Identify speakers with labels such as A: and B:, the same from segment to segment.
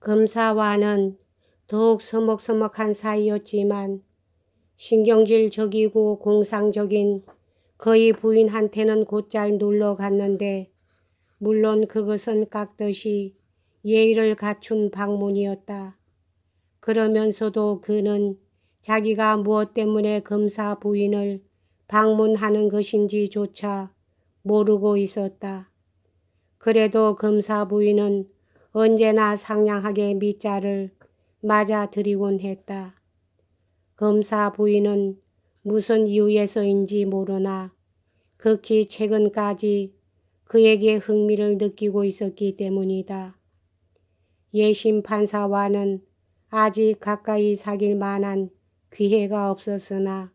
A: 검사와는 더욱 서먹서먹한 사이였지만 신경질적이고 공상적인 거의 부인한테는 곧잘 놀러 갔는데 물론 그것은 깍듯이 예의를 갖춘 방문이었다. 그러면서도 그는 자기가 무엇 때문에 검사 부인을 방문하는 것인지조차 모르고 있었다. 그래도 검사 부인은 언제나 상냥하게 밑자를 맞아들이곤 했다. 검사 부인은 무슨 이유에서인지 모르나 극히 최근까지 그에게 흥미를 느끼고 있었기 때문이다. 예심 판사와는 아직 가까이 사귈 만한 기회가 없었으나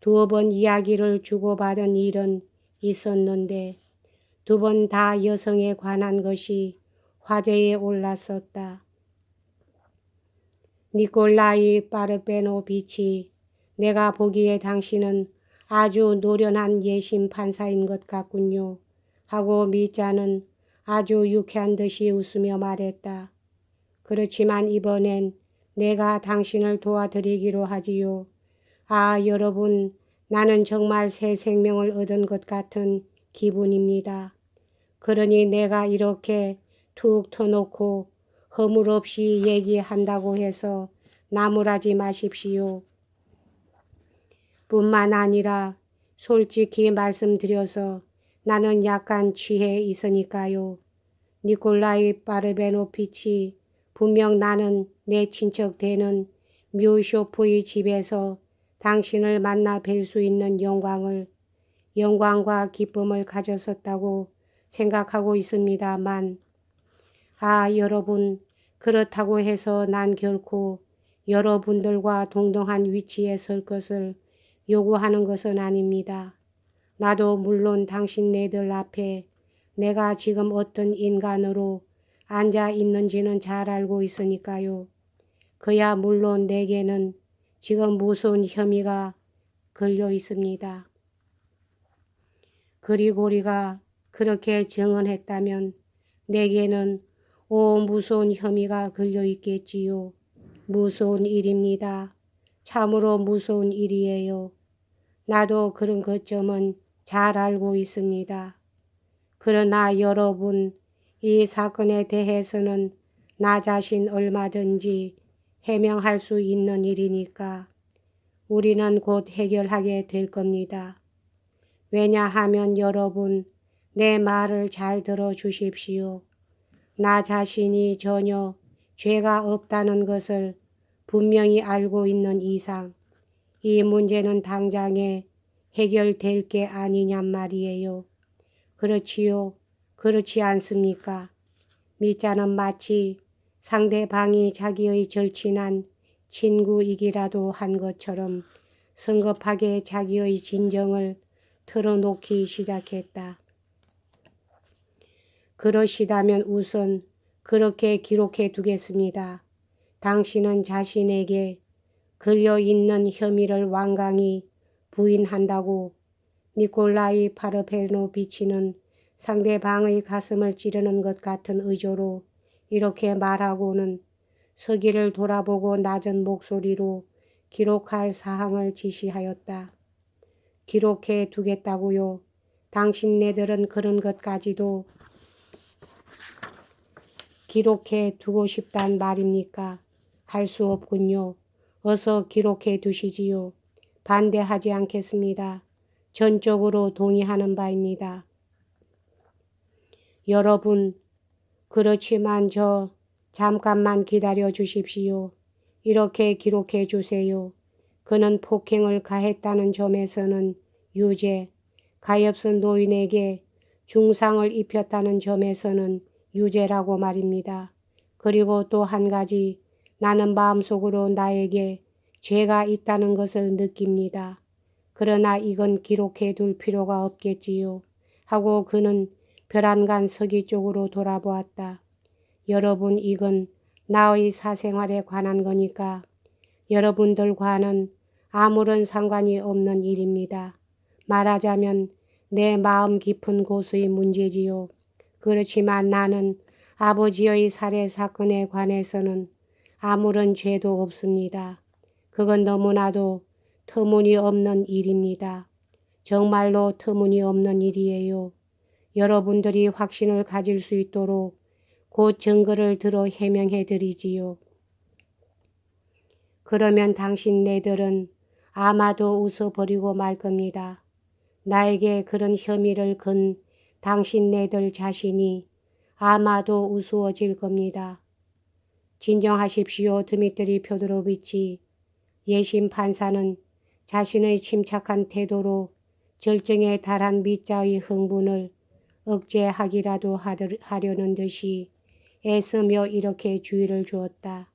A: 두어 번 이야기를 주고받은 일은 있었는데 두 번 다 여성에 관한 것이 화제에 올랐었다. 니콜라이 파르베노비치, 내가 보기에 당신은 아주 노련한 예심 판사인 것 같군요. 하고 미자는 아주 유쾌한 듯이 웃으며 말했다. 그렇지만 이번엔 내가 당신을 도와드리기로 하지요. 아, 여러분, 나는 정말 새 생명을 얻은 것 같은 기분입니다. 그러니 내가 이렇게 툭 터놓고 허물 없이 얘기한다고 해서 나무라지 마십시오. 뿐만 아니라 솔직히 말씀드려서 나는 약간 취해 있으니까요. 니콜라이 파르베노피치 분명 나는 내 친척 되는 묘쇼프의 집에서 당신을 만나 뵐 수 있는 영광을 영광과 기쁨을 가졌었다고 생각하고 있습니다만 아 여러분 그렇다고 해서 난 결코 여러분들과 동등한 위치에 설 것을 요구하는 것은 아닙니다. 나도 물론 당신네들 앞에 내가 지금 어떤 인간으로 앉아 있는지는 잘 알고 있으니까요. 그야 물론 내게는 지금 무서운 혐의가 걸려 있습니다. 그리고리가 그렇게 증언했다면 내게는 오 무서운 혐의가 걸려 있겠지요. 무서운 일입니다. 참으로 무서운 일이에요. 나도 그런 것점은 잘 알고 있습니다. 그러나 여러분, 이 사건에 대해서는 나 자신 얼마든지 해명할 수 있는 일이니까 우리는 곧 해결하게 될 겁니다. 왜냐하면 여러분, 내 말을 잘 들어 주십시오. 나 자신이 전혀 죄가 없다는 것을 분명히 알고 있는 이상 이 문제는 당장에 해결될 게 아니냔 말이에요. 그렇지요. 그렇지 않습니까? 미자는 마치 상대방이 자기의 절친한 친구이기라도 한 것처럼 성급하게 자기의 진정을 털어놓기 시작했다. 그러시다면 우선 그렇게 기록해 두겠습니다. 당신은 자신에게 걸려 있는 혐의를 완강히 부인한다고 니콜라이 파르페노비치는 상대방의 가슴을 찌르는 것 같은 의조로 이렇게 말하고는 서기를 돌아보고 낮은 목소리로 기록할 사항을 지시하였다. 기록해 두겠다고요. 당신네들은 그런 것까지도 기록해 두고 싶단 말입니까? 할 수 없군요. 어서 기록해 두시지요. 반대하지 않겠습니다. 전적으로 동의하는 바입니다. 여러분, 그렇지만 저 잠깐만 기다려 주십시오. 이렇게 기록해 주세요. 그는 폭행을 가했다는 점에서는 유죄, 가엾은 노인에게 중상을 입혔다는 점에서는 유죄라고 말입니다. 그리고 또 한 가지 나는 마음속으로 나에게 죄가 있다는 것을 느낍니다. 그러나 이건 기록해 둘 필요가 없겠지요. 하고 그는 벼란간 서기 쪽으로 돌아보았다. 여러분 이건 나의 사생활에 관한 거니까 여러분들과는 아무런 상관이 없는 일입니다. 말하자면 내 마음 깊은 곳의 문제지요. 그렇지만 나는 아버지의 살해 사건에 관해서는 아무런 죄도 없습니다. 그건 너무나도 터무니없는 일입니다. 정말로 터무니없는 일이에요. 여러분들이 확신을 가질 수 있도록 곧 증거를 들어 해명해 드리지요. 그러면 당신네들은 아마도 웃어버리고 말 겁니다. 나에게 그런 혐의를 건 당신네들 자신이 아마도 우스워질 겁니다. 진정하십시오. 드미트리 표드로비치. 예심 판사는 자신의 침착한 태도로 절정에 달한 미자의 흥분을 억제하기라도 하려는 듯이 애쓰며 이렇게 주의를 주었다.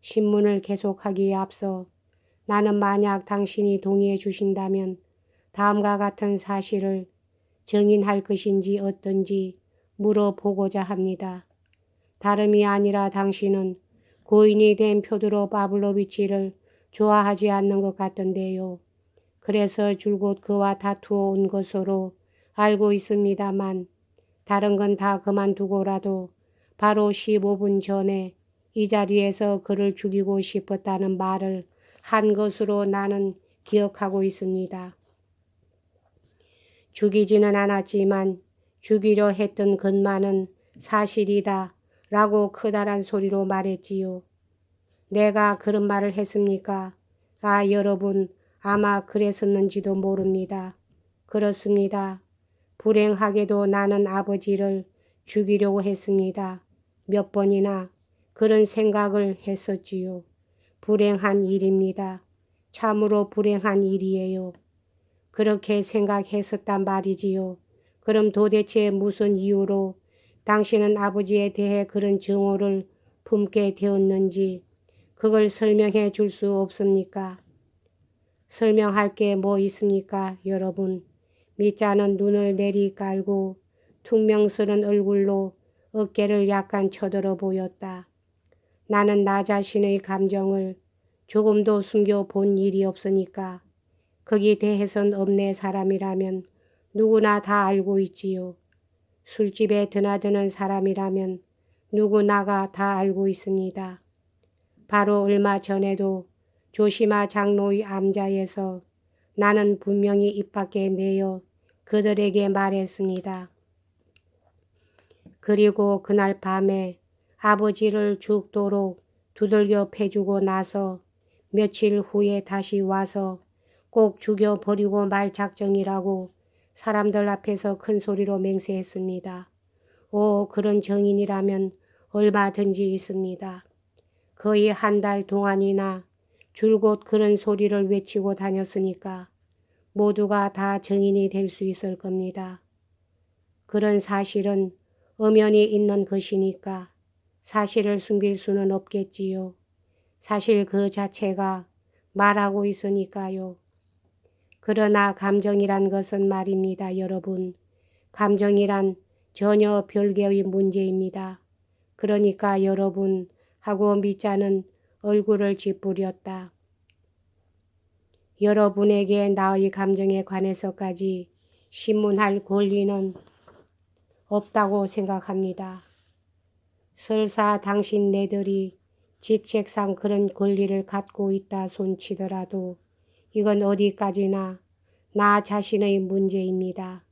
A: 신문을 계속하기에 앞서 나는 만약 당신이 동의해 주신다면 다음과 같은 사실을 정인할 것인지 어떤지 물어보고자 합니다. 다름이 아니라 당신은 고인이 된 표드로 바블로비치를 좋아하지 않는 것 같던데요. 그래서 줄곧 그와 다투어 온 것으로 알고 있습니다만 다른 건 다 그만두고라도 바로 15분 전에 이 자리에서 그를 죽이고 싶었다는 말을 한 것으로 나는 기억하고 있습니다. 죽이지는 않았지만 죽이려 했던 것만은 사실이다 라고 크다란 소리로 말했지요. 내가 그런 말을 했습니까? 아 여러분 아마 그랬었는지도 모릅니다. 그렇습니다. 불행하게도 나는 아버지를 죽이려고 했습니다. 몇 번이나 그런 생각을 했었지요. 불행한 일입니다. 참으로 불행한 일이에요. 그렇게 생각했었단 말이지요. 그럼 도대체 무슨 이유로 당신은 아버지에 대해 그런 증오를 품게 되었는지 그걸 설명해 줄 수 없습니까? 설명할 게 뭐 있습니까, 여러분? 미자는 눈을 내리 깔고 퉁명스런 얼굴로 어깨를 약간 쳐들어 보였다. 나는 나 자신의 감정을 조금도 숨겨 본 일이 없으니까 거기 대해선 없네 사람이라면 누구나 다 알고 있지요. 술집에 드나드는 사람이라면 누구나가 다 알고 있습니다. 바로 얼마 전에도 조시마 장로의 암자에서 나는 분명히 입 밖에 내어 그들에게 말했습니다. 그리고 그날 밤에 아버지를 죽도록 두들겨 패주고 나서 며칠 후에 다시 와서 꼭 죽여버리고 말 작정이라고 사람들 앞에서 큰 소리로 맹세했습니다. 오, 그런 정인이라면 얼마든지 있습니다. 거의 한 달 동안이나 줄곧 그런 소리를 외치고 다녔으니까 모두가 다 정인이 될 수 있을 겁니다. 그런 사실은 엄연히 있는 것이니까 사실을 숨길 수는 없겠지요. 사실 그 자체가 말하고 있으니까요. 그러나 감정이란 것은 말입니다, 여러분. 감정이란 전혀 별개의 문제입니다. 그러니까 여러분 하고 미자는 얼굴을 찌푸렸다. 여러분에게 나의 감정에 관해서까지 신문할 권리는 없다고 생각합니다. 설사 당신네들이 직책상 그런 권리를 갖고 있다 손치더라도 이건 어디까지나 나 자신의 문제입니다.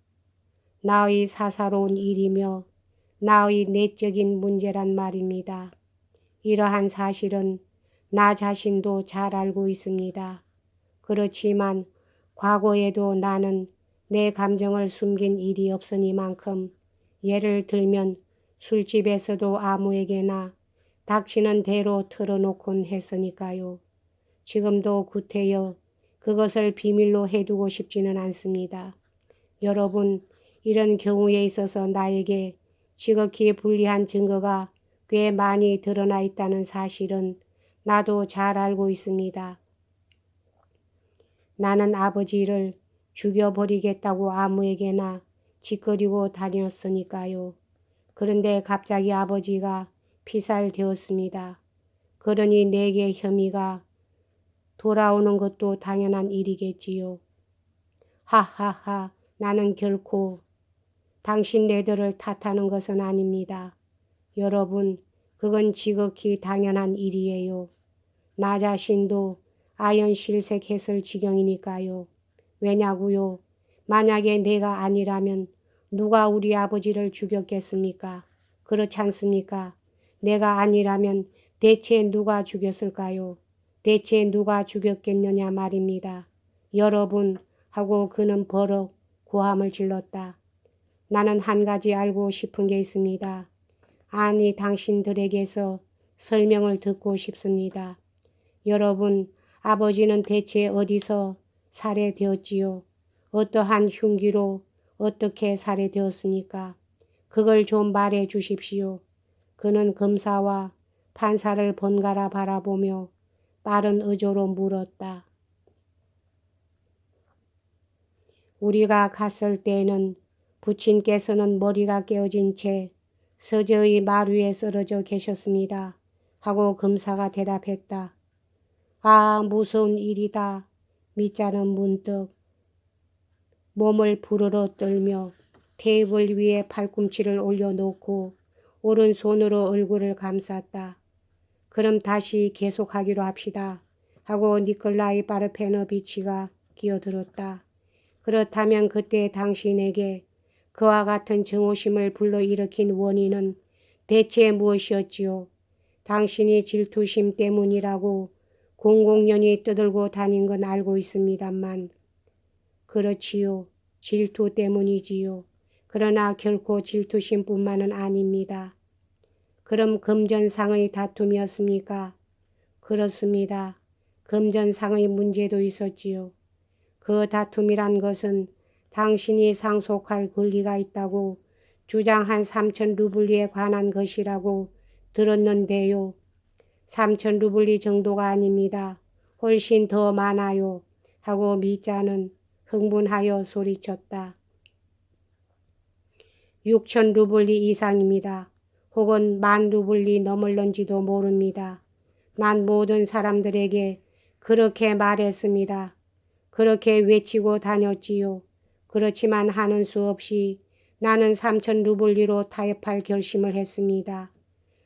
A: 나의 사사로운 일이며 나의 내적인 문제란 말입니다. 이러한 사실은 나 자신도 잘 알고 있습니다. 그렇지만 과거에도 나는 내 감정을 숨긴 일이 없으니만큼 예를 들면 술집에서도 아무에게나 닥치는 대로 털어놓곤 했으니까요. 지금도 구태여 그것을 비밀로 해두고 싶지는 않습니다. 여러분, 이런 경우에 있어서 나에게 지극히 불리한 증거가 꽤 많이 드러나 있다는 사실은 나도 잘 알고 있습니다. 나는 아버지를 죽여버리겠다고 아무에게나 짓거리고 다녔으니까요. 그런데 갑자기 아버지가 피살되었습니다. 그러니 내게 혐의가 돌아오는 것도 당연한 일이겠지요. 하하하 나는 결코 당신 네들을 탓하는 것은 아닙니다. 여러분, 그건 지극히 당연한 일이에요. 나 자신도 아연실색했을 지경이니까요. 왜냐고요? 만약에 내가 아니라면 누가 우리 아버지를 죽였겠습니까? 그렇지 않습니까? 내가 아니라면 대체 누가 죽였을까요? 대체 누가 죽였겠느냐 말입니다. 여러분 하고 그는 버럭 고함을 질렀다. 나는 한 가지 알고 싶은 게 있습니다. 아니 당신들에게서 설명을 듣고 싶습니다. 여러분 아버지는 대체 어디서 살해되었지요? 어떠한 흉기로 어떻게 살해되었습니까? 그걸 좀 말해 주십시오. 그는 검사와 판사를 번갈아 바라보며 빠른 의조로 물었다. 우리가 갔을 때에는 부친께서는 머리가 깨어진 채 서재의 말 위에 쓰러져 계셨습니다. 하고 검사가 대답했다. 아, 무서운 일이다. 미자는 문득 몸을 부르러 떨며 테이블 위에 팔꿈치를 올려놓고 오른손으로 얼굴을 감쌌다. 그럼 다시 계속하기로 합시다. 하고 니콜라이 바르페노비치가 끼어들었다. 그렇다면 그때 당신에게 그와 같은 증오심을 불러일으킨 원인은 대체 무엇이었지요? 당신이 질투심 때문이라고 공공연히 떠들고 다닌 건 알고 있습니다만 그렇지요. 질투 때문이지요. 그러나 결코 질투심뿐만은 아닙니다. 그럼 금전상의 다툼이었습니까? 그렇습니다. 금전상의 문제도 있었지요. 그 다툼이란 것은 당신이 상속할 권리가 있다고 주장한 삼천 루블리에 관한 것이라고 들었는데요. 삼천 루블리 정도가 아닙니다. 훨씬 더 많아요. 하고 미자는 흥분하여 소리쳤다. 6천 루블리 이상입니다. 혹은 만 루블리 넘을런지도 모릅니다. 난 모든 사람들에게 그렇게 말했습니다. 그렇게 외치고 다녔지요. 그렇지만 하는 수 없이 나는 3천 루블리로 타협할 결심을 했습니다.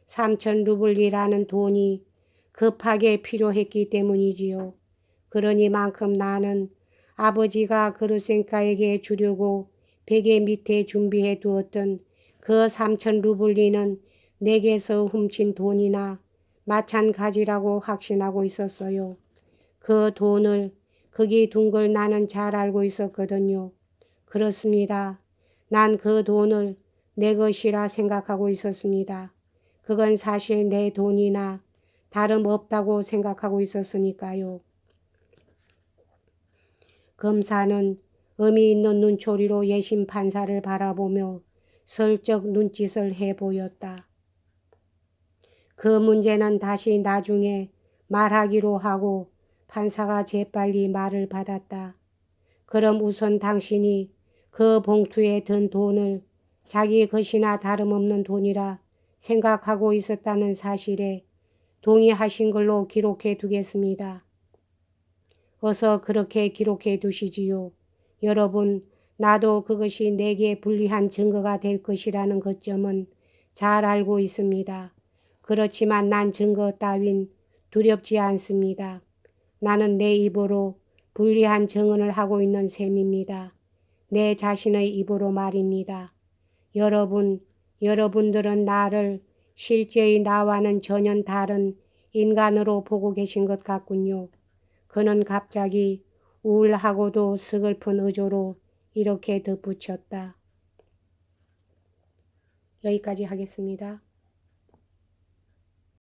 A: 3천 루블리라는 돈이 급하게 필요했기 때문이지요. 그러니만큼 나는 아버지가 그루센카에게 주려고 베개 밑에 준비해 두었던 그 삼천 루블리는 내게서 훔친 돈이나 마찬가지라고 확신하고 있었어요. 그 돈을 거기 둔 걸 나는 잘 알고 있었거든요. 그렇습니다. 난 그 돈을 내 것이라 생각하고 있었습니다. 그건 사실 내 돈이나 다름없다고 생각하고 있었으니까요. 검사는 의미 있는 눈초리로 예심 판사를 바라보며 슬쩍 눈짓을 해 보였다. 그 문제는 다시 나중에 말하기로 하고 판사가 재빨리 말을 받았다. 그럼 우선 당신이 그 봉투에 든 돈을 자기 것이나 다름없는 돈이라 생각하고 있었다는 사실에 동의하신 걸로 기록해 두겠습니다. 어서 그렇게 기록해 두시지요. 여러분, 나도 그것이 내게 불리한 증거가 될 것이라는 것점은 잘 알고 있습니다. 그렇지만 난 증거 따윈 두렵지 않습니다. 나는 내 입으로 불리한 증언을 하고 있는 셈입니다. 내 자신의 입으로 말입니다. 여러분, 여러분들은 나를 실제의 나와는 전혀 다른 인간으로 보고 계신 것 같군요. 그는 갑자기 우울하고도 스글픈 의조로 이렇게 덧붙였다. 여기까지 하겠습니다.